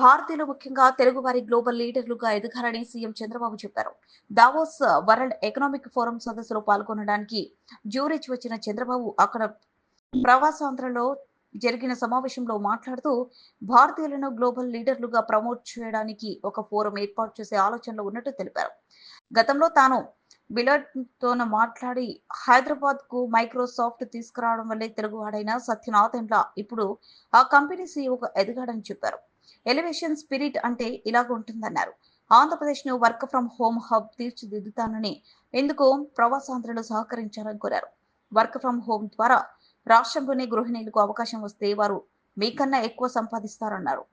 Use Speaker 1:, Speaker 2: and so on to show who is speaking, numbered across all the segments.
Speaker 1: భారతీయులు ముఖ్యంగా తెలుగు వారి గ్లోబల్ లీడర్లుగా ఎదగాలని సీఎం చంద్రబాబు చెప్పారు. దావోస్ వరల్డ్ ఎకనామిక్ ఫోరం సదస్సులో పాల్గొనడానికి జ్యూరిచ్ వచ్చిన చంద్రబాబు అక్కడ ప్రవాసాంధ్రలో జరిగిన సమావేశంలో మాట్లాడుతూ భారతీయులను గ్లోబల్ లీడర్లుగా ప్రమోట్ చేయడానికి ఒక ఫోరం ఏర్పాటు చేసే ఆలోచనలో ఉన్నట్టు తెలిపారు. గతంలో తాను బిలర్తోన మాట్లాడి హైదరాబాద్కు మైక్రోసాఫ్ట్ తీసుకురావడం వల్లే తెలుగువాడైన సత్యనాథన్ల ఇప్పుడు ఆ కంపెనీ సీఈఓగా ఎదిగాడని చెప్పారు. ఎలివేషన్ స్పిరిట్ అంటే ఇలాగ ఉంటుందన్నారు. ఆంధ్రప్రదేశ్ను వర్క్ ఫ్రం హోమ్ హబ్ తీర్చిదిద్దుతానని ఎందుకు ప్రవాసాంధ్రులు సహకరించాలని కోరారు. వర్క్ ఫ్రం హోమ్ ద్వారా రాష్ట్రంలోని గృహిణీలకు అవకాశం వస్తే వారు మీకన్నా ఎక్కువ సంపాదిస్తారన్నారు.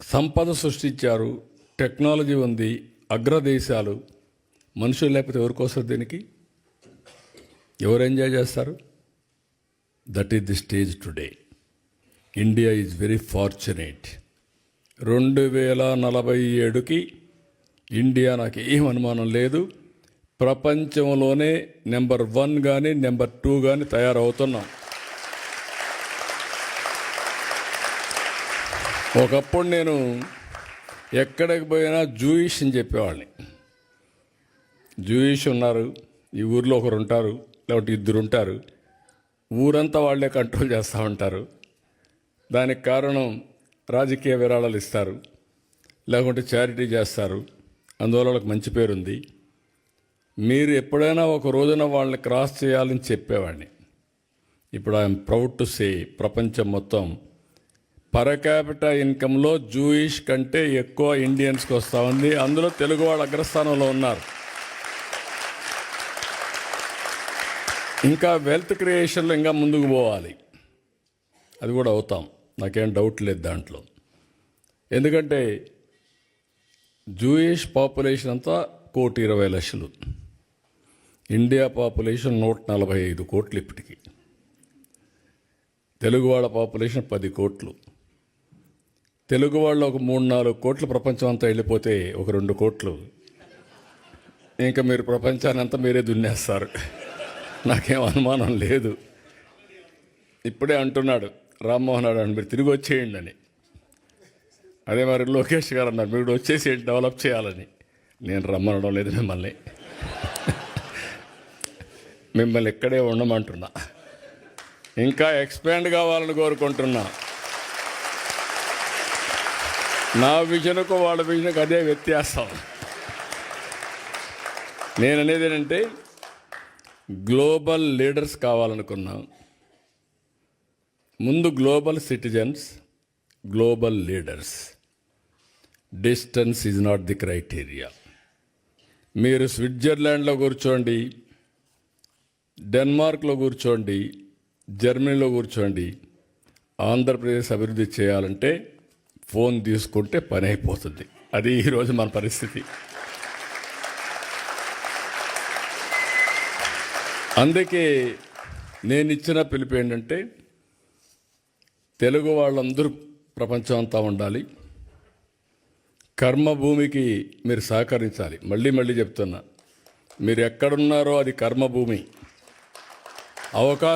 Speaker 2: సంపద సృష్టించారు టెక్నాలజీ ఉంది అగ్రదేశాలు మనుషులు లేకపోతే ఎవరికి వస్తారు దీనికి? ఎవరు ఎంజాయ్ చేస్తారు? That is the stage today India is very fortunate రెండు వేల నలభై ఏడుకి ఇండియా నాకు ఏం అనుమానం లేదు. ప్రపంచంలోనే నెంబర్ వన్ కానీ నెంబర్ టూ కానీ తయారవుతున్నాం. ఒకప్పుడు నేను ఎక్కడికి పోయినా జూయిష్ అని చెప్పేవాడిని. జూయిష్ ఉన్నారు ఈ ఊర్లో ఒకరు ఉంటారు లేకపోతే ఇద్దరు ఉంటారు. ఊరంతా వాళ్ళే కంట్రోల్ చేస్తూ ఉంటారు. దానికి కారణం రాజకీయ విరాళాలు ఇస్తారు. లేకుంటే చారిటీ చేస్తారు. అందువల్ల వాళ్ళకి మంచి పేరుంది. మీరు ఎప్పుడైనా ఒక రోజున వాళ్ళని క్రాస్ చేయాలని చెప్పేవాడిని. ఇప్పుడు ఐఎమ్ ప్రౌడ్ టు సే ప్రపంచం మొత్తం పర్ క్యాపిటల్ ఇన్కంలో జూయిష్ కంటే ఎక్కువ ఇండియన్స్కి వస్తూ ఉంది. అందులో తెలుగు వాళ్ళు అగ్రస్థానంలో ఉన్నారు. ఇంకా వెల్త్ క్రియేషన్లో ఇంకా ముందుకు పోవాలి. అది కూడా అవుతాం. నాకేం డౌట్ లేదు దాంట్లో. ఎందుకంటే జూయిష్ పాపులేషన్ అంతా కోటి ఇరవై లక్షలు. ఇండియా పాపులేషన్ నూట నలభై ఐదు కోట్లు ఇప్పటికీ. తెలుగు వాళ్ళ పాపులేషన్ పది కోట్లు. తెలుగు వాళ్ళు ఒక మూడు నాలుగు కోట్లు ప్రపంచం అంతా వెళ్ళిపోతే ఒక రెండు కోట్లు. ఇంకా మీరు ప్రపంచాన్ని అంతా మీరే దున్నేస్తారు. నాకేం అనుమానం లేదు. ఇప్పుడే అంటున్నాడు. రామ్మోహన్ రావు మీరు తిరిగి వచ్చేయండి అని. అదే మరి లోకేష్ గారు అన్నారు మీరు వచ్చేసి డెవలప్ చేయాలని. నేను రమ్మనడం లేదు మిమ్మల్ని. మిమ్మల్ని ఇక్కడే ఉండమంటున్నా. ఇంకా ఎక్స్పాండ్ కావాలని కోరుకుంటున్నా. నా విజన్కు వాళ్ళ విజన్కు అదే వ్యత్యాసం. నేను అనేది ఏంటంటే గ్లోబల్ లీడర్స్ కావాలనుకున్నాం. ముందు global citizens global leaders distance is not the criteria మీరు స్విట్జర్లాండ్లో కూర్చోండి డెన్మార్క్లో కూర్చోండి జర్మనీలో కూర్చోండి ఆంధ్రప్రదేశ్ అభివృద్ధి చేయాలంటే ఫోన్ తీసుకుంటే పని అయిపోతుంది. అది ఈరోజు మన పరిస్థితి. అందుకే నేను ఇచ్చిన పిలుపు ఏంటంటే తెలుగు వాళ్ళందరూ ప్రపంచం అంతా ఉండాలి. కర్మభూమికి మీరు సహకరించాలి. మళ్ళీ మళ్ళీ చెప్తున్నా. మీరు ఎక్కడున్నారో అది కర్మభూమి అవకాశం